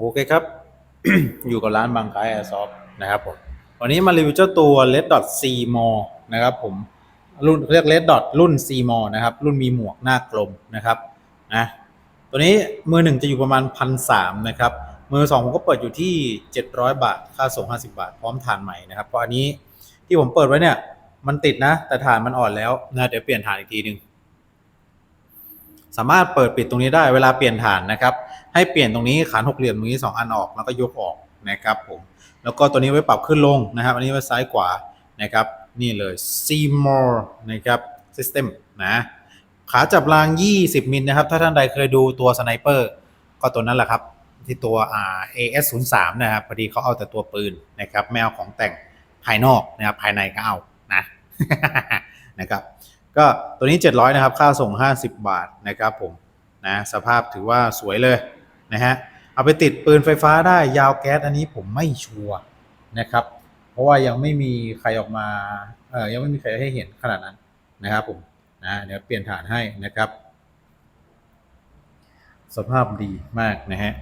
โอเคครับ อยู่กับร้านบางกายแอร์ซอฟนะครับผมวันนี้มารีวิวเจ้าตัว Red Dot C m o นะครับผมรุ่นเรียก Red Dot รุ่น C m o นะครับ รุ่นมีหมวกหน้ากลมนะครับนะตัวนี้มือหนึ่งจะอยู่ประมาณพันสามนะครับ มือสองผมก็เปิดอยู่ที่ 700 บาท ค่าส่ง 50 บาท พร้อมฐานใหม่นะครับเพราะอันนี้ที่ผมเปิดไว้เนี่ยมันติดนะ แต่ฐานมันอ่อนแล้วนะเดี๋ยวเปลี่ยนฐานอีกทีหนึ่ง สามารถเปิดปิดตรงนี้ได้เวลาเปลี่ยนฐานนะครับ ให้เปลี่ยนตรงนี้ขานหกเหลี่ยมตรงนี้ 2 อันออกแล้วก็ยกออกนะครับผมแล้วก็ตัวนี้ไว้ปรับขึ้นลงนะครับ อันนี้ไว้ซ้ายขวานะครับ นี่เลย c m o r e นะครับ System นะขาจับราง 20 มิลนะครับ ถ้าท่านใดเคยดูตัวสไนเปอร์ก็ตัวนั้นแหละครับ ที่ตัวอ่า AS 0 3นะครับพอดีเขาเอาแต่ตัวปืนนะครับไม่เอาของแต่งภายนอกนะครับภายในก็เอานะนะครับ ก็ตัวนี้ 700นะครับค่าส่ง 50 บาทนะครับผมนะสภาพถือว่าสวยเลยนะฮะเอาไปติดปืนไฟฟ้าได้ยาวแก๊สอันนี้ผมไม่ชัวร์นะครับ เพราะว่ายังไม่มีใครออกมาเออยังไม่มีใครให้เห็นขนาดนั้นนะครับผมนะเดี๋ยวเปลี่ยนฐานให้นะครับ สภาพดีมากนะฮะ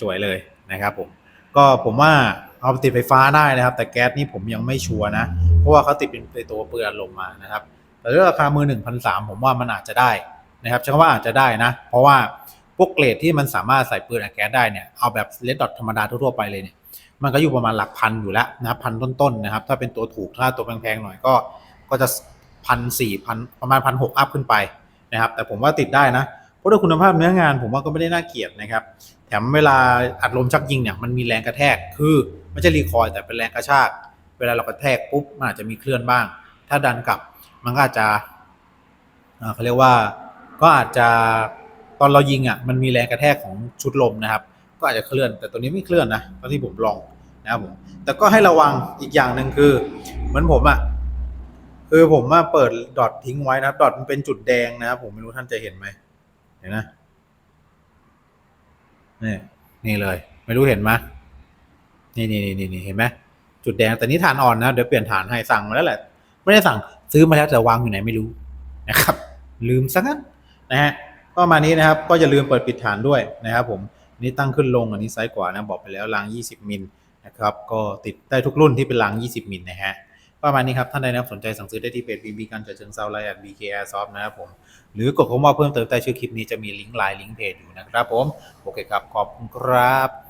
สวยๆเลยนะครับผมก็ผมว่า เอาไปติดไฟฟ้าได้นะครับ แต่แก๊สนี่ผมยังไม่ชัวร์นะ เพราะว่าเขาติดเป็นตัวเปลือัดลมมานะครับ แต่ด้วยราคามือหนึ่งพันสามผมว่ามันอาจจะได้นะครับใช้คำว่าอาจจะได้นะ เพราะว่าพวกเกรดที่มันสามารถใส่ปืนอัดแก๊สได้เนี่ยเอาแบบเลดดอทธรรมดาทั่วๆไปเลยเนี่ยมันก็อยู่ประมาณหลักพันอยู่แล้วนะพันต้นๆนะครับ ถ้าเป็นตัวถูกถ้าตัวแพงๆหน่อยก็ก็จะพันสี่พันประมาณพันหกอัพขึ้นไปนะครับ แต่ผมว่าติดได้นะ เพราะด้วยคุณภาพเนื้องานผมว่าก็ไม่ได้น่าเกลียดนะครับ แถมเวลาอัดลมชักยิงเนี่ยมันมีแรงกระแทก คือไม่ใช่รีคอยล์แต่เป็นแรงกระชาก เวลาเรากระแทกปุ๊บมันอาจจะมีเคลื่อนบ้าง ถ้าดันกลับมันก็อาจจะเขาเรียกว่าก็อาจจะตอนเรายิงอะมันมีแรงกระแทกของชุดลมนะครับ ก็อาจจะเคลื่อน แต่ตัวนี้ไม่เคลื่อนนะตอนที่ผมลองนะครับผมแต่ก็ให้ระวังอีกอย่างหนึ่งคือเหมือนผมอะคือผมมาเปิดดอททิ้งไว้นะดอทมันเป็นจุดแดงนะครับผมไม่รู้ท่านจะเห็นไหม เห็นนะนี่นี่เลย ไม่รู้เห็นไหมนี่นี่นี่นี่เห็นไหมจุดแดงแต่นี่ฐานอ่อนนะเดี๋ยวเปลี่ยนฐานให้สั่งมาแล้วแหละไม่ได้สั่งซื้อมาแล้วแต่วางอยู่ไหนไม่รู้นะครับ ลืมซะงั้นนะฮะก็มานี้นะครับ ก็อย่าลืมเปิดปิดฐานด้วยนะครับ ผมนี่ตั้งขึ้นลงอันนี้ซ้ายขวานะบอกไปแล้วราง 20 มิลนะครับ ก็ติดได้ทุกรุ่นที่เป็นราง 20 มิลนะฮะ ประมาณนี้ครับ ท่านใดนะครับสนใจสั่งซื้อได้ที่เพจ BB การจัดเชิงเซาไลน์ at BK Airsoft นะครับผม หรือกดข้อมูลเพิ่มเติมใต้ชื่อคลิปนี้จะมีลิงก์ไลน์ลิงก์เพจอยู่นะครับผม โอเคครับ ขอบคุณครับ